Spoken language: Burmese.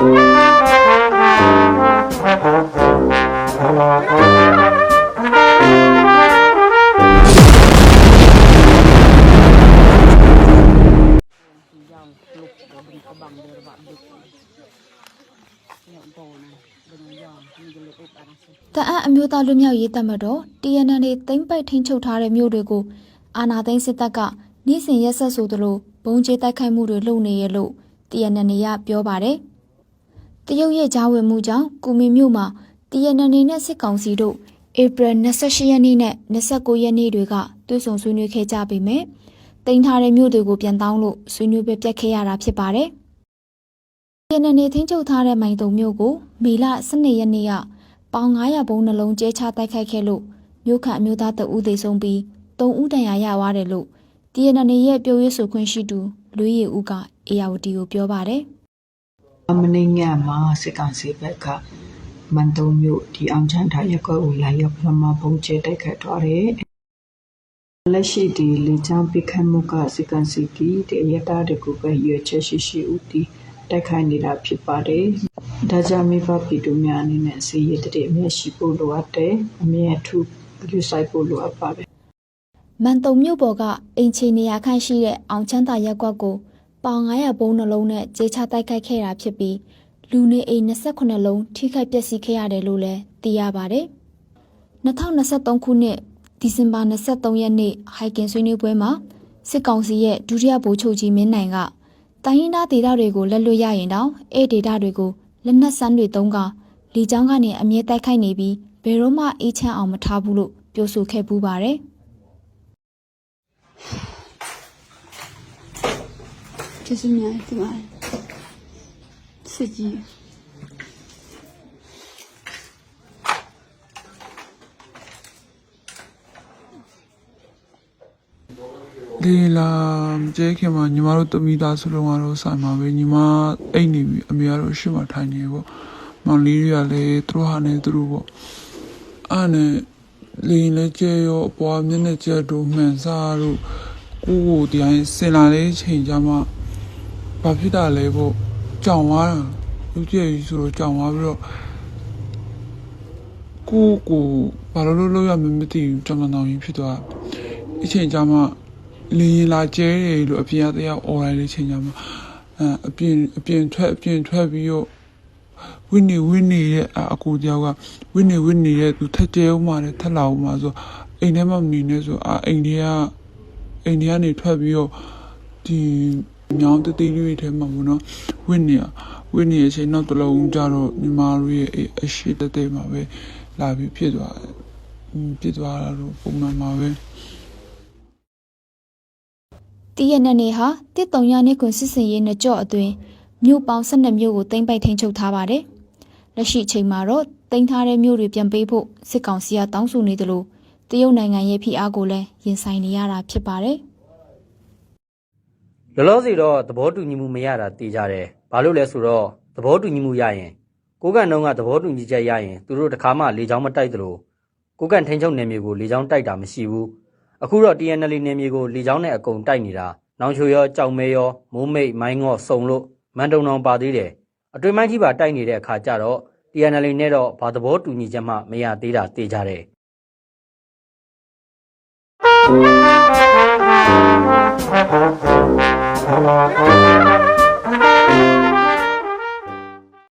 တအပ်အမျိုးသားလူမျိုးရေးတပ်မတော် TNL သိမ်းပိုက်ထိန်းချုပ်ထားတဲ့မြို့တွေကိုအာဏာသိမ်းစစ်တပ်ကနေ့စဉ်ရက်ဆက်ဆိုသလိုဘုံကျဲတိုက်ခိုက်မှုတွေလုပ်နေရလို့ TNL ကပြောပါတယ်။ တရုတ်ရဲ့ကြားဝင်မှုကြောင့်ကူမင်းမြို့မှာ TNL နဲ့စစ်ကောင်စီတို့ဧပြီ28ရက်နေ့နဲ့29ရက်နေ့တွေကတွေ့ဆုံဆွေးနွေးခဲ့ကြပေမဲ့တင်ထားတဲ့မြို့တွေကိုပြန်တောင်းလို့ဆွေးနွေးပွဲပြတ်ခဲ့ရတာဖြစ်ပါတယ်။ TNL ထိန်းချုပ်ထားတဲ့မိုင်တုံမြို့ကိုမေလ12ရက်နေ့ကပေါင်900ဘုံနှလုံးကျဲချတိုက်ခိုက်ခဲ့လို့မြို့ခန့်အမျိုးသားတအူးသေဆုံးပြီး3ဦးတန်ရာရသွားတယ်လို့ TNN ရဲ့ပြောရေးဆိုခွင့်ရှိသူလွေးရည်ဦးကအေယာဝတီကိုပြောပါတယ် မနေ့ညမှာ စစ်ကောင်စီဘက်က မန်တုံမြို့ဒီအောင်ချမ်းထားရက်ကွက်ကို လာရောက်ပထမပုံကျဲတိုက်ခတ်သွားတယ်။လက်ရှိဒီလေချောင်းပိခတ်မှုက စစ်ကောင်စီကဒီအရတားတကူပဲရွေချက်ရှိရှိ ဦးတီတိုက်ခိုက်နေတာ ဖြစ်ပါတယ်။ဒါကြောင့် မိဘပြည်သူများအနေနဲ့စီရတဲ့အမြတ်ရှိဖို့ လိုအပ်တယ်။အမြတ်ထုလူဆိုင်ဖို့ လိုအပ်ပါတယ်။မန်တုံမြို့ပေါ်ကအင်ချီနေရာခန့်ရှိတဲ့ အောင်ချမ်းသာရက်ကွက်ကို ပေါင်900ဘုံနှလုံးနဲ့ကျဲချတိုက်ခိုက်ခဲ့တာဖြစ်ပြီးလူနေအိမ်28လုံးထိခိုက်ပျက်စီးခဲ့ရတယ်လို့လည်းသိရပါတယ်။2023ခုနှစ်ဒီဇင်ဘာ23ရက်နေ့ဟိုက်ကင်ဆွေးနွေးပွဲမှာစစ်ကောင်စီရဲ့ဒုတိယဗိုလ်ချုပ်ကြီးမင်းနိုင်ကတိုင်းရင်းသားဒေသတွေကိုလက်လွတ်ရရင်တောင်အဲ့ဒေသတွေကိုလက်နက်စမ်းတွေတုံးကလီချောင်းကနေအမြဲတိုက်ခိုက်နေပြီးဘယ်တော့မှအေးချမ်းအောင်မထားဘူးလို့ပြောဆိုခဲ့ပူးပါတယ်။ ကျေးဇူးများတင်ပါတယ်စစ်ကြီးဒီလာကျဲခင်မှာညီမတို့တမိသားစုလုံးကတော့ဆိုင်မှာပဲညီမအိတ်နေပြီအမေကတော့ရှေ့မှာထိုင်နေပေါ့မောင်လေးတွေကလည်းသူတို့ဟာနေသူတို့ပေါ့အဲ့နဲ့လင်းလည်းကျဲရောအပွားမျက်နှာကျဲတို့မှန်စားတို့ကိုကိုတရားစင်လာတဲ့ချိန်ကျမှ ဘာဖြစ်တာလဲပေါ့ကြောင်သွားတာလူကျဲကြီးဆိုတော့ကြောင်သွားပြီးတော့ကိုကိုဘာလို့လို့လောက်ရမလဲမသိဘူးကြောင်တောင်ကြီးဖြစ်သွားအချိန်ကြမှာလင်းရင်လာကျဲတယ်လို့အပြင်ကတရားអော်လိုက်တဲ့အချိန်ကျမှအဲအပြင်အပြင်ထွက်အပြင်ထွက်ပြီးတော့ဝင်းနေဝင်းနေရဲ့အကူတယောက်ကဝင်းနေဝင်းနေရဲ့သူထက်ကျဲဦးမှာတယ်ထက်လာဦးမှာဆိုအိမ်ထဲမှာမနေနဲ့ဆိုအာအိမ်ထဲကအိမ်ထဲကနေထွက်ပြီးတော့ဒီ ညောင်းတတိလေးတွေထဲမှာဘုနော်ဝင်းနေရဝင်းနေရဲ့အချိန်နောက်တစ်လုံးကြတော့ညီမတို့ရဲ့အဲ့အရှိတတဲ့မှာပဲလာပြီးဖြစ်သွားတယ်อืมဖြစ်သွားတာတော့ပုံမှန်ပါပဲတည့်ရတဲ့နေ့ဟာတစ်တုံရနှစ်ခွန်စစ်စင်ရေးနှစ်ကြော့အတွင်းမြို့ပေါင်း12မြို့ကိုတင်ပိုက်ထိန်ချုပ်ထားပါတယ်။လက်ရှိအချိန်မှာတော့တင်ထားတဲ့မြို့တွေပြန်ပေးဖို့စစ်ကောင်စီကတောင်းဆိုနေတယ်လို့တရုတ်နိုင်ငံရဲ့ဖိအားကိုလည်းရင်ဆိုင်နေရတာဖြစ်ပါတယ်။ လောလောဆယ်တော့သဘောတူညီမှုမရတာတေးကြတယ်။ဘာလို့လဲဆိုတော့သဘောတူညီမှုရရင်ကိုကန်တုံးကသဘောတူညီချက်ရရင်သူတို့တခါမှလေချောင်းမတိုက်သလိုကိုကန်ထိန်ချုပ်နယ်မြေကိုလေချောင်းတိုက်တာမရှိဘူး။အခုတော့ TNL နယ်မြေကိုလေချောင်းနဲ့အကုန်တိုက်နေတာ။နောင်ချိုရောကြောက်မဲရောမိုးမိတ်မိုင်းငေါ့စုံလို့မန်တုံတောင်ပါသေးတယ်။အတွင်းမိုင်းကြီးပါတိုက်နေတဲ့အခါကျတော့ TNL နဲ့တော့ဘာသဘောတူညီချက်မှမရသေးတာတေးကြတယ်။